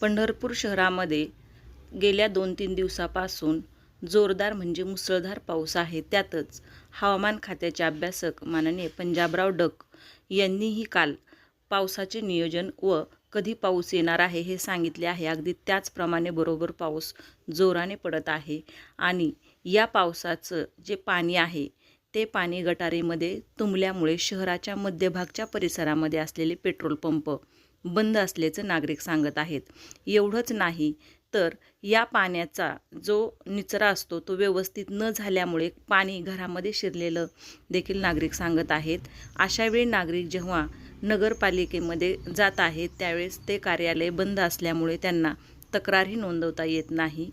पंढरपूर शहरामध्ये गेल्या दोन तीन दिवसापासून जोरदार म्हणजे मुसळधार पाऊस आहे. त्यातच हवामान खात्याचे अभ्यासक माननीय पंजाबराव डक यांनीही काल पावसाचे नियोजन व कधी पाऊस येणार आहे हे सांगितले आहे. अगदी त्याचप्रमाणे बरोबर पाऊस जोराने पडत आहे आणि या पावसाचं जे पाणी आहे ते पाणी गटारीमध्ये तुंबल्यामुळे शहराच्या मध्यभागच्या परिसरामध्ये असलेले पेट्रोल पंप बंद असल्याचं नागरिक सांगत आहेत. एवढंच नाही तर या पाण्याचा जो निचरा असतो तो व्यवस्थित न झाल्यामुळे पाणी घरामध्ये शिरलेलं देखील नागरिक सांगत आहेत. अशावेळी नागरिक जेव्हा नगरपालिकेमध्ये जात आहेत त्यावेळेस ते कार्यालय बंद असल्यामुळे त्यांना तक्रारही नोंदवता येत नाही.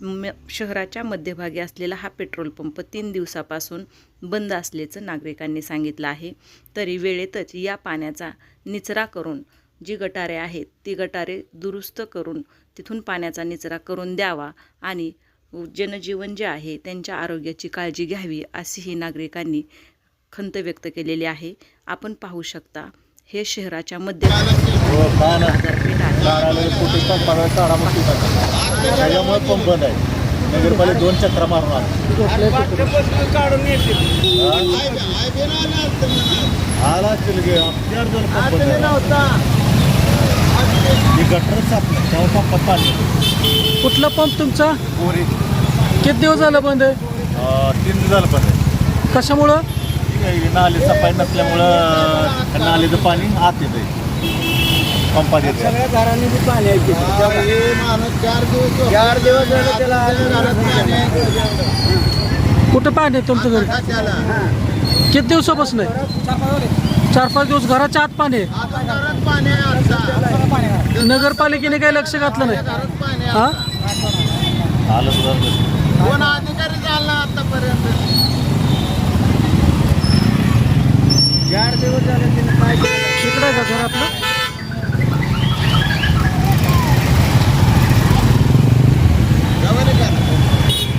म शहराच्या मध्यभागी असलेला हा पेट्रोल पंप तीन दिवसापासून बंद असल्याचं नागरिकांनी सांगितलं आहे. तरी वेळेतच या पाण्याचा निचरा करून जी गटारे आहेत ती गटारे दुरुस्त करून तिथून पाण्याचा निचरा करून द्यावा आणि जनजीवन जे आहे त्यांच्या आरोग्याची काळजी घ्यावी अशीही नागरिकांनी खंत व्यक्त केलेली आहे. आपण पाहू शकता हे शहराच्या मध्य बाजारपेठ आहे नगरपालिका दोन चक्रा मारून आला आला असतील गे चार दोन पंप बंद आहे. ही गटर सापली तेव्हा पंपात पाणी कुठला पंप तुमचा? पोरी किती दिवस झालं बंद आहे? अं, तीन दिवस झालं पण आहे. कशामुळं? ठीक आहे नाली सफाई नसल्यामुळं त्या नालीचं पाणी आत येतं पंपात येतं सगळ्या घरांनी बी पाणी आहे चार दिवस झाले त्याला कुठं पाणी आहे तुमच्या घरी? किती दिवसापासून आहे? चार पाच दिवस घराच्या आत पाणी आहे. नगरपालिकेने काही लक्ष घातलं नाही. हा? आलं कोण अधिकारी झाला आतापर्यंत? चार दिवस झाले तिने काय आहे का घर आपलं